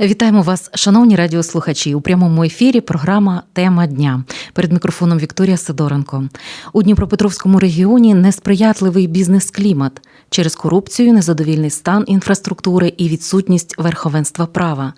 Вітаємо вас, шановні радіослухачі. У прямому ефірі програма Тема дня. Перед мікрофоном Вікторія Сидоренко. У Дніпропетровському регіоні несприятливий бізнес-клімат через корупцію, незадовільний стан інфраструктури і відсутність верховенства права.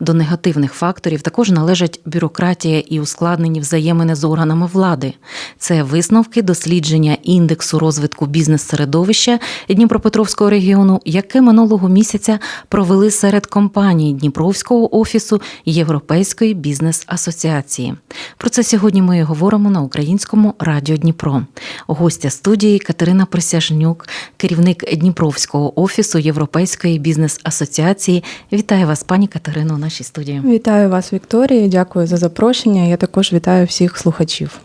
До негативних факторів також належать бюрократія і ускладнені взаємини з органами влади. Це висновки дослідження індексу розвитку бізнес-середовища Дніпропетровського регіону, яке минулого місяця провели серед компаній Дніпровського офісу Європейської бізнес-асоціації. Про це сьогодні ми говоримо на українському радіо Дніпро. Гостя студії Катерина Присяжнюк, керівник Дніпровського офісу Європейської бізнес-асоціації. Вітаю вас, пані Катерино, у нашій студії. Вітаю вас, Вікторія. Дякую за запрошення. Я також вітаю всіх слухачів.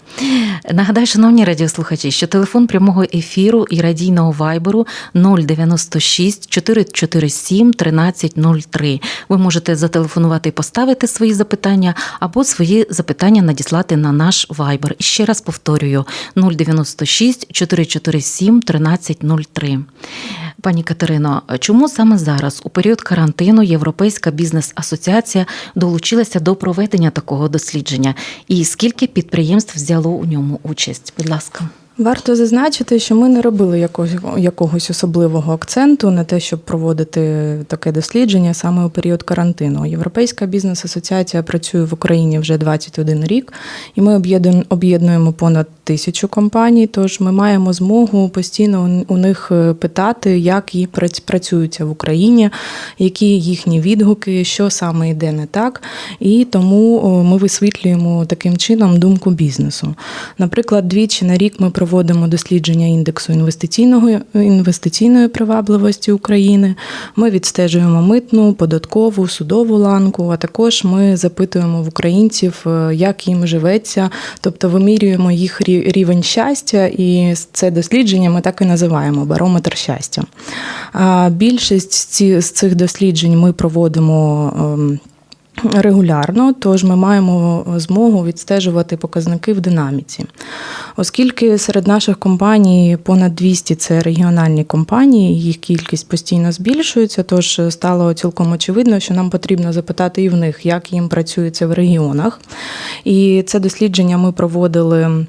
Нагадаю, шановні радіослухачі, що телефон прямого ефіру і радійного вайберу 096 447 1303. Ви можете зателефонувати і поставити свої запитання, або свої запитання надіслати на наш вайбер. І ще раз повторюю: 096 447 1303. Пані Катерино, чому саме зараз, у період карантину, Європейська бізнес-асоціація долучилася до проведення такого дослідження? І скільки підприємств взяло у ньому участь? Будь ласка. Варто зазначити, що ми не робили якогось, якогось особливого акценту на те, щоб проводити таке дослідження саме у період карантину. Європейська бізнес-асоціація працює в Україні вже 21 рік, і ми об'єднуємо- понад тисячу компаній. Тож ми маємо змогу постійно у у них е, питати, як її працюються в Україні, які їхні відгуки, що саме йде не так. І тому ми висвітлюємо таким чином думку бізнесу. Наприклад, двічі на рік ми проводимо дослідження індексу інвестиційного інвестиційної привабливості України. Ми відстежуємо митну, податкову, судову ланку. А також ми запитуємо в українців, е, як їм живеться, тобто вимірюємо їх рівень щастя, і це дослідження ми так і називаємо барометр щастя. Більшість з цих досліджень ми проводимо. Регулярно, тож ми маємо змогу відстежувати показники в динаміці. Оскільки серед наших компаній понад 200 це регіональні компанії, їх кількість постійно збільшується, тож стало цілком очевидно, що нам потрібно запитати і в них, як їм працюється в регіонах. І це дослідження ми проводили.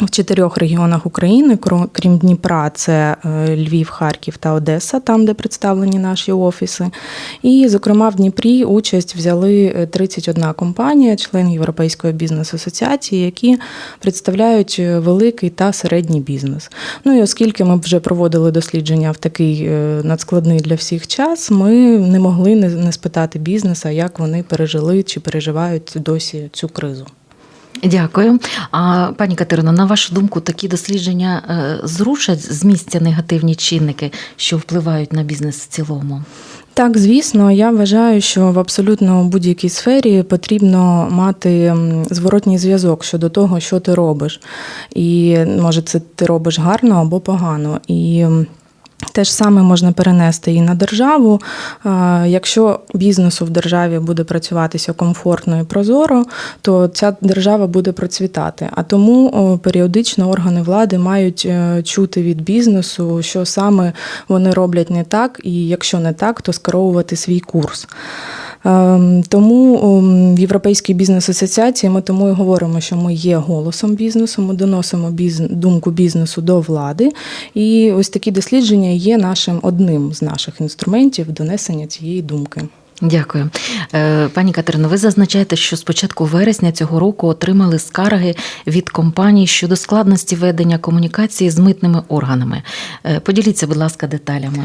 В чотирьох регіонах України, крім Дніпра, це е, Львів, Харків та Одеса, там, де представлені наші офіси. І, зокрема, в Дніпрі участь взяли е, 31 компанія, член Європейської бізнес-асоціації, які представляють е, великий та середній бізнес. Ну і оскільки ми вже проводили дослідження в такий е, надскладний для всіх час, ми не могли не спитати бізнеса, як вони пережили чи переживають досі цю кризу. Дякую. А пані Катерино, на вашу думку, такі дослідження е, зрушать з місця негативні чинники, що впливають на бізнес в цілому? Так, звісно, я вважаю, що в абсолютно будь-якій сфері потрібно мати зворотній зв'язок щодо того, що ти робиш. І може, це ти робиш гарно або погано. І те ж саме можна перенести і на державу. Якщо бізнесу в державі буде працюватися комфортно і прозоро, то ця держава буде процвітати. А тому періодично органи влади мають е, чути від бізнесу, що саме вони роблять не так, і якщо не так, то скеровувати свій курс. Ем, Тому ем, в Європейській бізнес-асоціації ми тому і говоримо, що ми є голосом бізнесу, ми доносимо біз- думку бізнесу до влади. І ось такі дослідження є нашим одним з наших інструментів донесення цієї думки. Дякую. Е, Пані Катерино, ви зазначаєте, що з початку вересня цього року отримали скарги від компаній щодо складності ведення комунікації з митними органами. Е, Поділіться, будь ласка, деталями.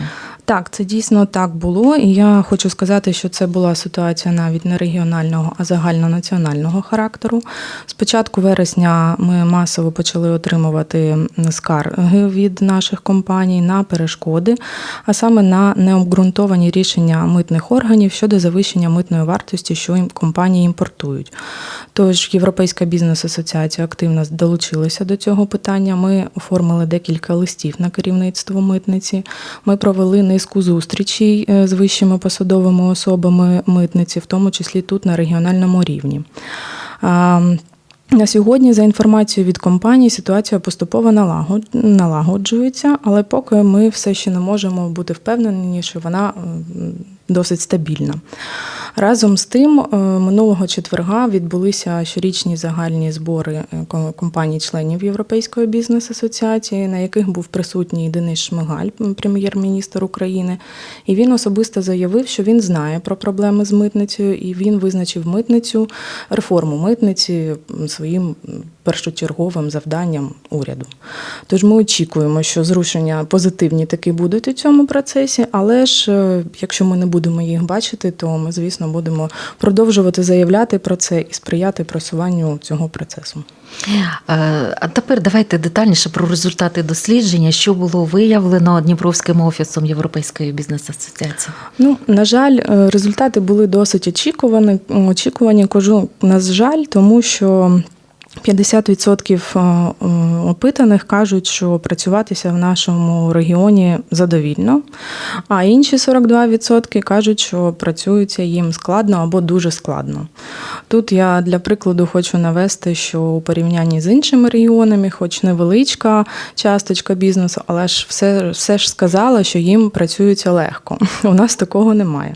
Так, це дійсно так було, і я хочу сказати, що це була ситуація навіть не регіонального, а загальнонаціонального характеру. З початку вересня ми масово почали отримувати скарги від наших компаній на перешкоди, а саме на необґрунтовані рішення митних органів щодо завищення митної вартості, що компанії імпортують. Тож Європейська бізнес-асоціація активно долучилася до цього питання. Ми оформили декілька листів на керівництво митниці. Ми провели низку зустрічей е, з вищими посадовими особами митниці, в тому числі тут на регіональному рівні. На сьогодні, за інформацією від компанії, ситуація поступово налагоджується, але поки ми все ще не можемо бути впевнені, що вона досить стабільна. Разом з тим, е, минулого четверга відбулися щорічні загальні збори е, компаній-членів Європейської бізнес-асоціації, на яких був присутній Денис Шмигаль, прем'єр-міністр України. І він особисто заявив, що він знає про проблеми з митницею, і він визначив митницю, реформу митниці своїм першочерговим завданням уряду. Тож ми очікуємо, що зрушення позитивні таки будуть у цьому процесі, але ж е, якщо ми не будемо їх бачити, то ми, звісно, будемо продовжувати заявляти про це і сприяти просуванню цього процесу. Е, А тепер давайте детальніше про результати дослідження, що було виявлено Дніпровським офісом Європейської бізнес-асоціації. Ну, на жаль, е, результати були досить очікувані. Очікувані, кажу, на жаль, тому що 50% е, е, опитаних кажуть, що працюватися в нашому регіоні задовільно, а інші 42% кажуть, що працюється їм складно або дуже складно. Тут я для прикладу хочу навести, що у порівнянні з іншими регіонами, хоч невеличка часточка бізнесу, але ж все, все ж сказала, що їм працюється легко. У нас такого немає.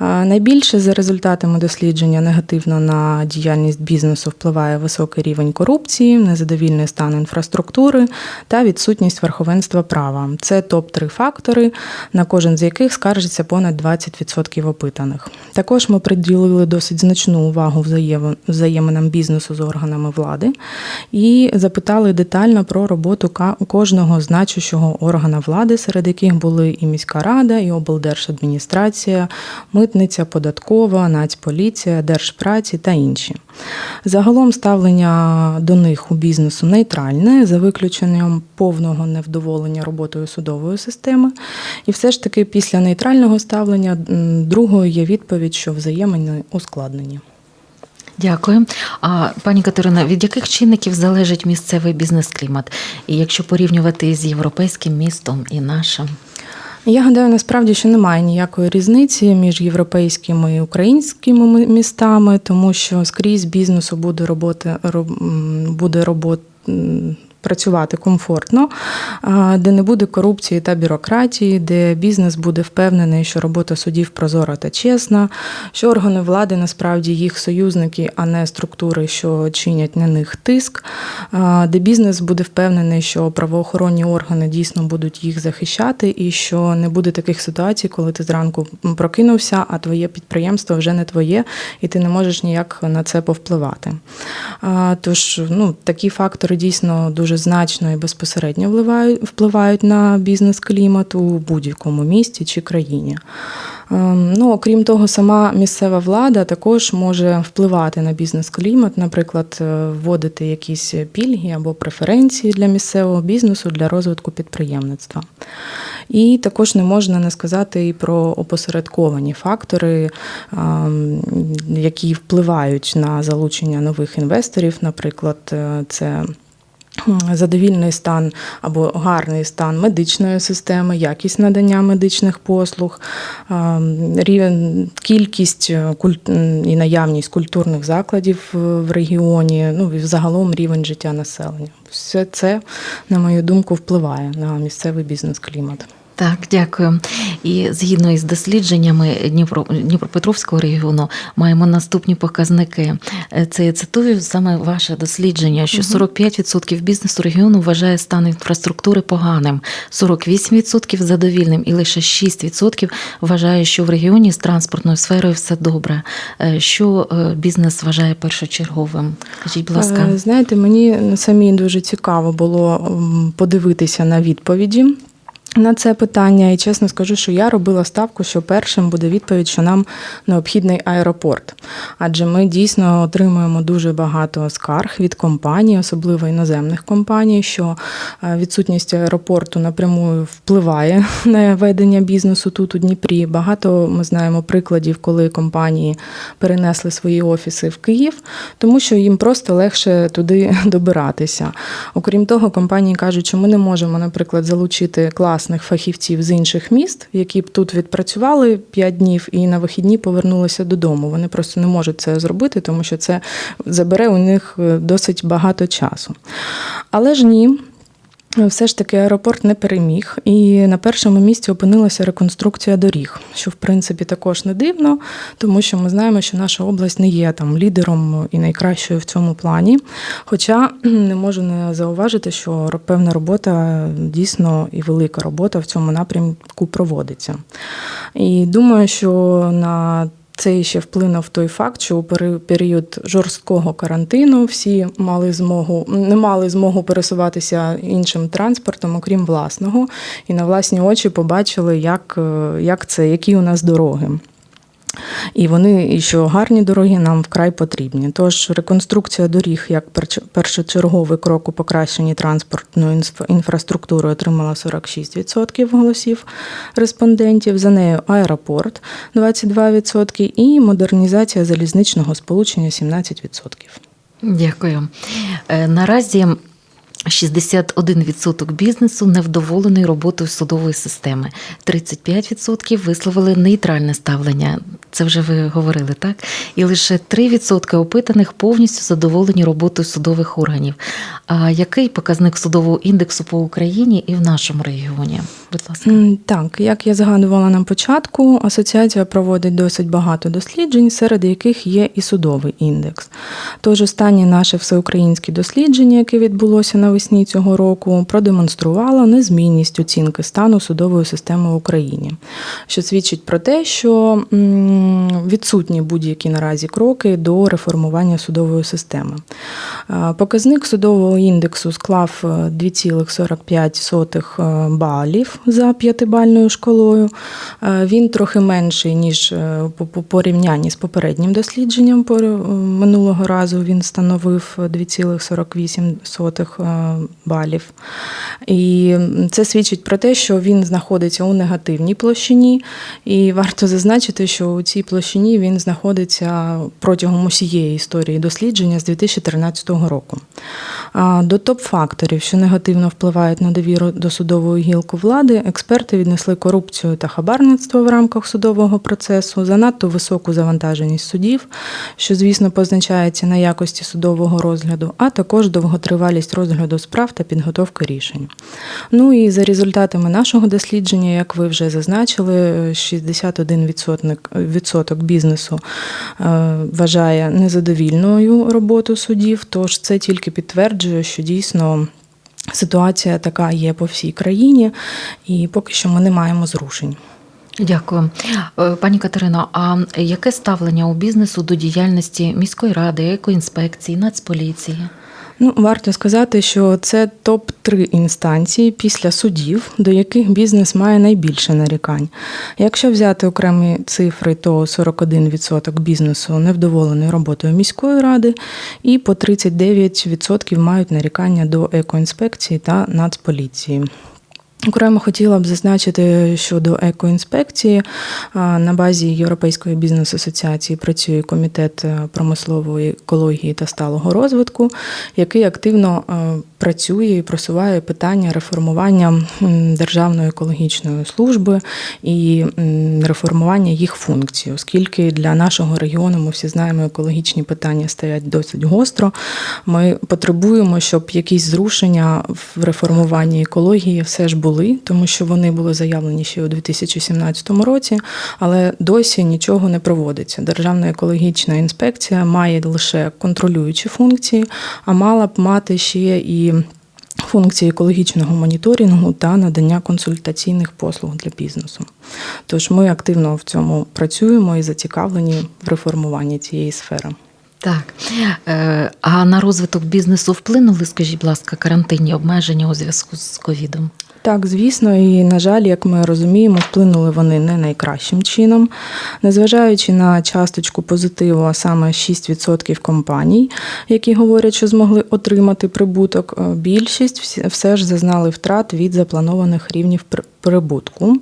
Найбільше за результатами дослідження негативно на діяльність бізнесу впливає високий рівень корупції, незадовільний стан інфраструктури та відсутність верховенства права. Це топ-3 фактори, на кожен з яких скаржиться понад 20% опитаних. Також ми приділили досить значну увагу взаєминам бізнесу з органами влади і запитали детально про роботу кожного значущого органа влади, серед яких були і міська рада, і облдержадміністрація, митниця, податкова, нацполіція, держпраці та інші. Загалом ставлення до них у бізнесу нейтральне, за виключенням повного невдоволення роботою судової системи. І все ж таки після нейтрального ставлення другою є відповідь, що взаємини ускладнені. Дякую. А пані Катерина, від яких чинників залежить місцевий бізнес-клімат? І якщо порівнювати з європейським містом і нашим? Я гадаю, насправді, що немає ніякої різниці між європейськими і українськими містами, тому що скрізь бізнесу буде роботи роб- буде робот. Працювати комфортно, де не буде корупції та бюрократії, де бізнес буде впевнений, що робота судів прозора та чесна, що органи влади насправді їх союзники, а не структури, що чинять на них тиск, де бізнес буде впевнений, що правоохоронні органи дійсно будуть їх захищати, і що не буде таких ситуацій, коли ти зранку прокинувся, а твоє підприємство вже не твоє, і ти не можеш ніяк на це повпливати. Тож ну, такі фактори дійсно дуже значно і безпосередньо впливають, впливають на бізнес-клімат у будь-якому місті чи країні. Ем, Ну, окрім того, сама місцева влада також може впливати на бізнес-клімат, наприклад, е, вводити якісь пільги або преференції для місцевого бізнесу для розвитку підприємництва. І також не можна не сказати і про опосередковані фактори, ем, які впливають на залучення нових інвесторів. Наприклад, е, це задовільний стан або гарний стан медичної системи, якість надання медичних послуг, рівень, кількість е, і наявність культурних закладів е, в регіоні, ну і взагалом рівень життя населення. Все це, на мою думку, впливає на місцевий бізнес-клімат. Так, дякую. І згідно із дослідженнями Дніпро, Дніпропетровського регіону маємо наступні показники. Е, Це я цитую саме ваше дослідження, що 45% бізнесу регіону вважає стан інфраструктури поганим, 48% задовільним, і лише 6% вважає, що в регіоні з транспортною сферою все добре. Е, Що е, бізнес вважає першочерговим? Скажіть, будь ласка. Знаєте, мені самі дуже цікаво було подивитися на відповіді. На це питання, і чесно скажу, що я робила ставку, що першим буде відповідь, що нам необхідний аеропорт. Адже ми дійсно отримуємо дуже багато скарг від компаній, особливо іноземних компаній, що е, відсутність аеропорту напряму впливає на ведення бізнесу тут у Дніпрі. Багато ми знаємо прикладів, коли компанії перенесли свої офіси в Київ, тому що їм просто легше туди добиратися. Окрім того, компанії кажуть, що ми не можемо, наприклад, залучити класних класних фахівців з інших міст, які б тут відпрацювали 5 днів і на вихідні повернулися додому. Вони просто не можуть це зробити, тому що це забере у них е, досить багато часу. Але ж ні. Все ж таки аеропорт не переміг, і на першому місці опинилася реконструкція доріг, що в принципі також не дивно, тому що ми знаємо, що наша область не є там лідером і найкращою в цьому плані. Хоча не можу не зауважити, що певна робота дійсно і велика робота в цьому напрямку проводиться. І думаю, що на це ще вплинув той факт, що у період жорсткого карантину всі мали змогу не мали змогу пересуватися іншим транспортом, окрім власного, і на власні очі побачили, як, е, як це, які у нас дороги. І вони, і що гарні дороги нам вкрай потрібні. Тож реконструкція доріг як першочерговий крок у покращенні транспортної інфраструктури отримала 46% голосів респондентів. За нею аеропорт 22% і модернізація залізничного сполучення 17%. Дякую. Е, Наразі 61% бізнесу невдоволений роботою судової системи. 35% висловили нейтральне ставлення. Це вже ви говорили, так? І лише 3% опитаних повністю задоволені роботою судових органів. А який показник судового індексу по Україні і в нашому регіоні? Будь ласка. Так, як я згадувала на початку, асоціація проводить досить багато досліджень, серед яких є і судовий індекс. Тож останнє наше всеукраїнське дослідження, яке відбулося навесні цього року, продемонструвало незмінність оцінки стану судової системи в Україні, що свідчить про те, що відсутні будь-які наразі кроки до реформування судової системи. Е, Показник судового індексу склав е, 2,45 е, балів за п'ятибальною шкалою. Е, Він трохи менший, ніж е, по- по порівнянні з попереднім дослідженням е, минулого разу. Він становив 2,48 е, балів. І це свідчить про те, що він знаходиться у негативній площині. І варто зазначити, що у цій площині він знаходиться протягом усієї історії дослідження з 2013 року. До топ-факторів, що негативно впливають на довіру до судової гілки влади, експерти віднесли корупцію та хабарництво в рамках судового процесу, занадто високу завантаженість судів, що, звісно, позначається на якості судового розгляду, а також довготривалість розгляду справ та підготовки рішень. Ну і за результатами нашого дослідження, як ви вже зазначили, 61% відсоток бізнесу е, вважає незадовільною роботу судів. Тож це тільки підтверджує, що дійсно. Ситуація така є по всій країні, і поки що ми не маємо зрушень. Дякую. Е, Пані Катерино, а яке ставлення у бізнесу до діяльності міської ради, екоінспекції, нацполіції? Ну, варто сказати, що це топ-3 інстанції після судів, до яких бізнес має найбільше нарікань. Якщо взяти окремі цифри, то 41% бізнесу невдоволений роботою міської ради, і по 39% мають нарікання до екоінспекції та нацполіції. Окремо хотіла б зазначити щодо екоінспекції. На базі Європейської бізнес-асоціації працює комітет е, промислової екології та сталого розвитку, який активно е, працює і просуває питання реформування Державної екологічної служби і реформування їх функцій, оскільки для нашого регіону ми всі знаємо, екологічні питання стоять досить гостро. Ми потребуємо, щоб якісь зрушення в реформуванні екології все ж були, тому що вони були заявлені ще у 2017 році, але досі нічого не проводиться. Державна екологічна інспекція має лише контролюючі функції, а мала б мати ще і функції екологічного моніторингу та надання консультаційних послуг для бізнесу. Тож ми активно в цьому працюємо і зацікавлені в реформуванні цієї сфери. Так. Е, А на розвиток бізнесу вплинули, скажіть, будь ласка, карантинні обмеження у зв'язку з ковідом? Так, звісно, і на жаль, як ми розуміємо, вплинули вони не найкращим чином. Незважаючи на часточку позитиву, а саме 6% компаній, які говорять, що змогли отримати прибуток, е, більшість все ж зазнали втрат від запланованих рівнів пр- прибутку.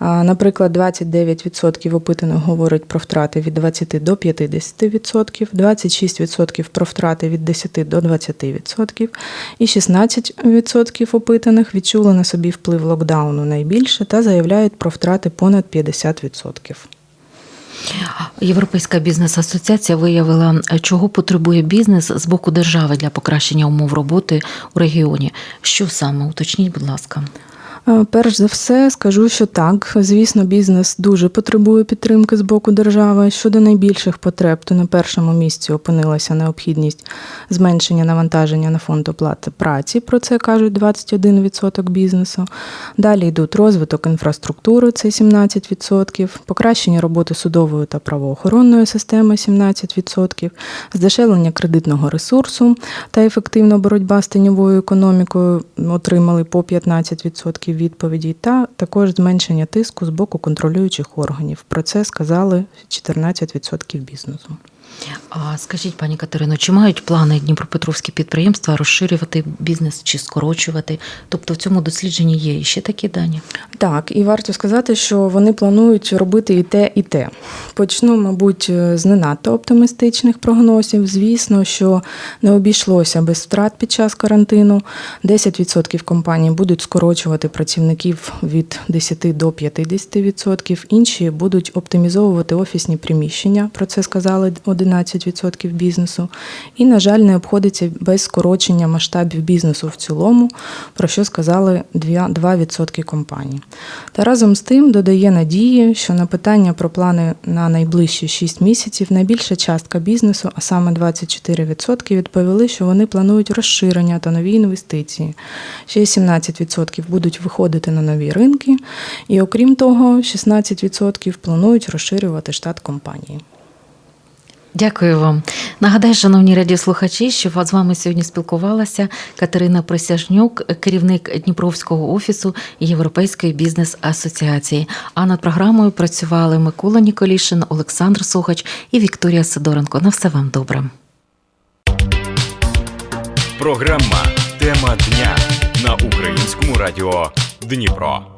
Наприклад, 29% опитаних говорить про втрати від 20 до 50%, 26% про втрати від 10 до 20%, і 16% опитаних відчули на собі вплив локдауну найбільше та заявляють про втрати понад 50%. Європейська бізнес-асоціація виявила, чого потребує бізнес з боку держави для покращення умов роботи у регіоні. Що саме? Уточніть, будь ласка. Е, Перш за все, скажу, що так. Звісно, бізнес дуже потребує підтримки з боку держави. Щодо найбільших потреб, то на першому місці опинилася необхідність зменшення навантаження на фонд оплати праці. Про це кажуть 21% бізнесу. Далі йдуть розвиток інфраструктури, це 17%, покращення роботи судової та правоохоронної системи 17%, здешевлення кредитного ресурсу та ефективна боротьба з тіньовою економікою отримали по 15% відповідей, та також зменшення тиску з боку контролюючих органів. Про це сказали 14% бізнесу. А скажіть, пані Катерино, чи мають плани дніпропетровські підприємства розширювати бізнес чи скорочувати? Тобто в цьому дослідженні є ще такі дані? Так, і варто сказати, що вони планують робити і те, і те. Почну, мабуть, з не надто оптимістичних прогнозів. Звісно, що не обійшлося без втрат під час карантину. 10% компаній будуть скорочувати працівників від 10 до 50%, інші будуть оптимізовувати офісні приміщення. Про це сказали 11% бізнесу. І, на жаль, не обходиться без скорочення масштабів бізнесу в цілому, про що сказали 2%, 2% компаній. Та разом з тим додає надії, що на питання про плани на найближчі 6 місяців найбільша частка бізнесу, а саме 24%, відповіли, що вони планують розширення та нові інвестиції. Ще 17% будуть виходити на нові ринки, і окрім того, 16% планують розширювати штат компанії. Дякую вам. Нагадаю, шановні радіослухачі, що з вами сьогодні спілкувалася Катерина Присяжнюк, керівник Дніпровського офісу Європейської бізнес-асоціації. А над програмою працювали Микола Ніколішин, Олександр Сухач і Вікторія Сидоренко. На все вам добре. Програма Тема дня на українському радіо Дніпро.